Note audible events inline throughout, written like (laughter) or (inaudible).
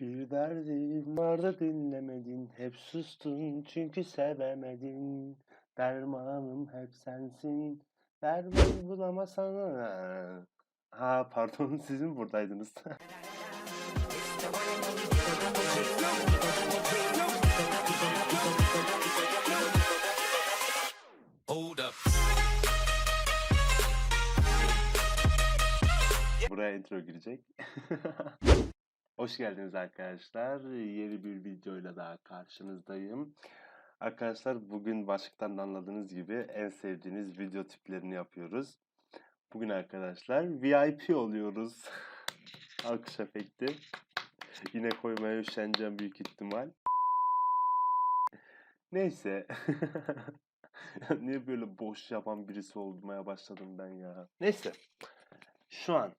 Bir derdim vardı dinlemedin, hep sustun çünkü sevemedin. Dermanım hep sensin, derman bulamasan. Ha, ha pardon (laughs) siz mi buradaydınız? (laughs) Hold up. Buraya intro girecek. (laughs) Hoş geldiniz arkadaşlar. Yeni bir videoyla daha karşınızdayım. Arkadaşlar bugün başlıktan da anladığınız gibi en sevdiğiniz video tiplerini yapıyoruz. Bugün arkadaşlar VIP oluyoruz. (laughs) Alkış efekti. Yine koymaya üşeneceğim büyük ihtimal. Neyse. (laughs) Niye böyle boş yapan birisi olmaya başladım ben ya. Neyse. Şu an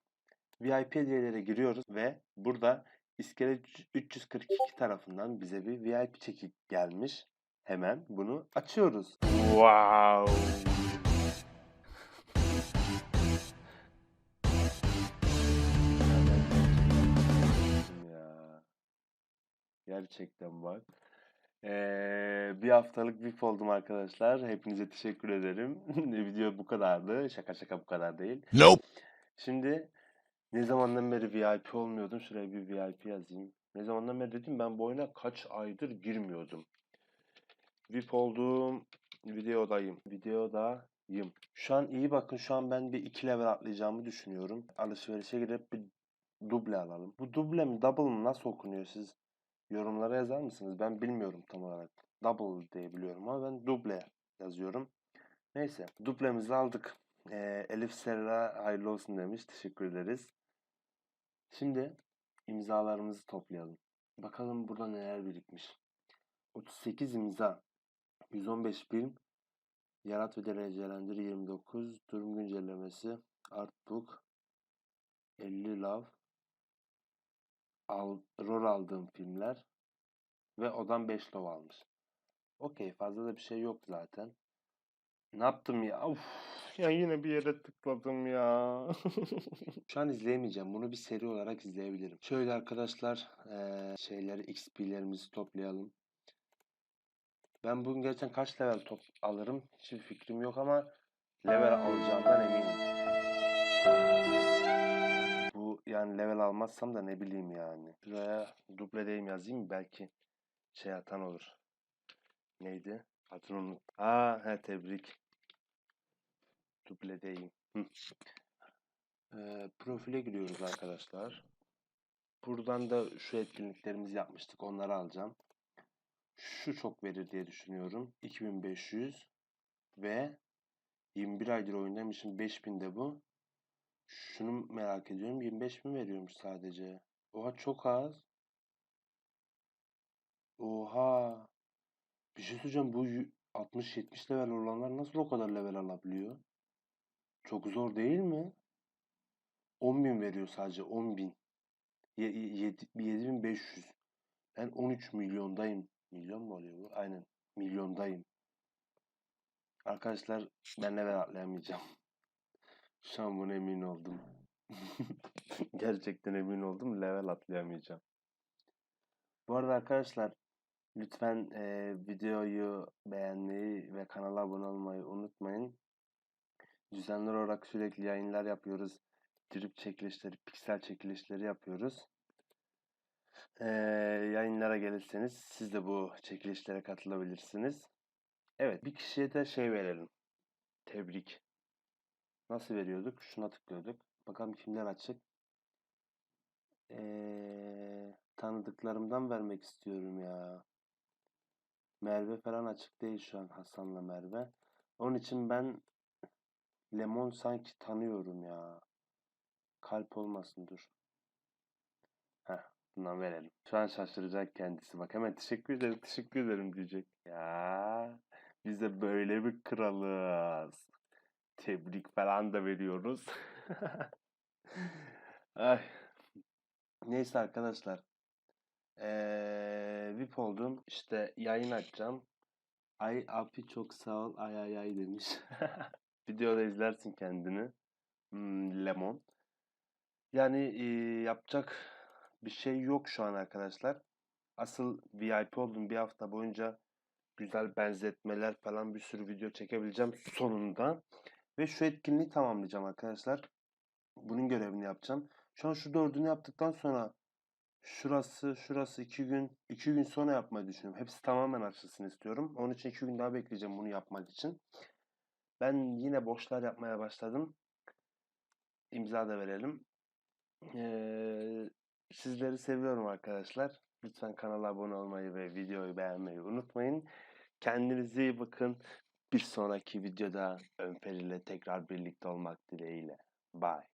VIP hediyelere giriyoruz ve burada İskele 342 tarafından bize bir VIP çeki gelmiş. Hemen bunu açıyoruz. Wow. ya. Gerçekten bak. Ee, bir haftalık VIP oldum arkadaşlar. Hepinize teşekkür ederim. (laughs) Video bu kadardı. Şaka şaka bu kadar değil. Nope. Şimdi ne zamandan beri VIP olmuyordum. Şuraya bir VIP yazayım. Ne zamandan beri dedim ben bu oyuna kaç aydır girmiyordum. VIP olduğum videodayım. Videodayım. Şu an iyi bakın şu an ben bir iki level atlayacağımı düşünüyorum. Alışverişe girip bir duble alalım. Bu duble mi double mı nasıl okunuyor siz yorumlara yazar mısınız? Ben bilmiyorum tam olarak. Double diye biliyorum ama ben duble yazıyorum. Neyse dublemizi aldık. Ee, Elif Serra hayırlı olsun demiş. Teşekkür ederiz. Şimdi imzalarımızı toplayalım. Bakalım burada neler birikmiş. 38 imza. 115 film. Yarat ve derecelendir 29. Durum güncellemesi. Artbook. 50 love. Al, rol aldığım filmler. Ve odan 5 love almış. Okey fazla da bir şey yok zaten. Ne yaptım ya? Uf, ya yine bir yere tıkladım ya. (laughs) Şu an izleyemeyeceğim. Bunu bir seri olarak izleyebilirim. Şöyle arkadaşlar eee, şeyleri XP'lerimizi toplayalım. Ben bugün gerçekten kaç level top alırım hiçbir fikrim yok ama level alacağımdan eminim. Bu yani level almazsam da ne bileyim yani. Şuraya dubledeyim yazayım belki şey atan olur. Neydi? Unut. Aa, he tebrik. Dubledeyim. Ee, profile giriyoruz arkadaşlar. Buradan da şu etkinliklerimizi yapmıştık. Onları alacağım. Şu çok verir diye düşünüyorum. 2500 ve 21 aydır oyundaymışım. 5000 de bu. Şunu merak ediyorum. 25 mi veriyormuş sadece? Oha çok az. Oha. Bir şey söyleyeceğim. Bu 60-70 level olanlar nasıl o kadar level alabiliyor? Çok zor değil mi? 10.000 veriyor sadece 10.000. Ye- ye- yedi- 7500. Ben 13 milyondayım. Milyon mu oluyor bu? Aynen. Milyondayım. Arkadaşlar ben level atlayamayacağım. (laughs) Şu an buna emin oldum. (laughs) Gerçekten emin oldum. Level atlayamayacağım. Bu arada arkadaşlar lütfen eee, videoyu beğenmeyi ve kanala abone olmayı unutmayın. Düzenli olarak sürekli yayınlar yapıyoruz. Drip çekilişleri, piksel çekilişleri yapıyoruz. Eee, yayınlara gelirseniz siz de bu çekilişlere katılabilirsiniz. Evet, bir kişiye de şey verelim. Tebrik. Nasıl veriyorduk? Şuna tıklıyorduk. Bakalım kimler açık. Eee, tanıdıklarımdan vermek istiyorum ya. Merve falan açık değil şu an Hasan'la Merve. Onun için ben Lemon sanki tanıyorum ya. Kalp olmasın dur. Heh, bundan verelim. Şu an şaşıracak kendisi. Bak hemen teşekkür ederim, teşekkür ederim diyecek. Ya biz de böyle bir kralız. Tebrik falan da veriyoruz. (laughs) Ay. Neyse arkadaşlar. Eee VIP oldum. İşte yayın açacağım. Ay api çok sağ ol. Ay ay ay demiş. (laughs) Videoda izlersin kendini. Hmm, lemon. Yani eee, yapacak bir şey yok şu an arkadaşlar. Asıl VIP oldum bir hafta boyunca güzel benzetmeler falan bir sürü video çekebileceğim sonunda. Ve şu etkinliği tamamlayacağım arkadaşlar. Bunun görevini yapacağım. Şu an şu dördünü yaptıktan sonra şurası, şurası iki gün, iki gün sonra yapmayı düşünüyorum. Hepsi tamamen açılsın istiyorum. Onun için iki gün daha bekleyeceğim bunu yapmak için. Ben yine boşlar yapmaya başladım. İmza da verelim. Ee, sizleri seviyorum arkadaşlar. Lütfen kanala abone olmayı ve videoyu beğenmeyi unutmayın. Kendinize iyi bakın. Bir sonraki videoda Önfer ile tekrar birlikte olmak dileğiyle. Bye.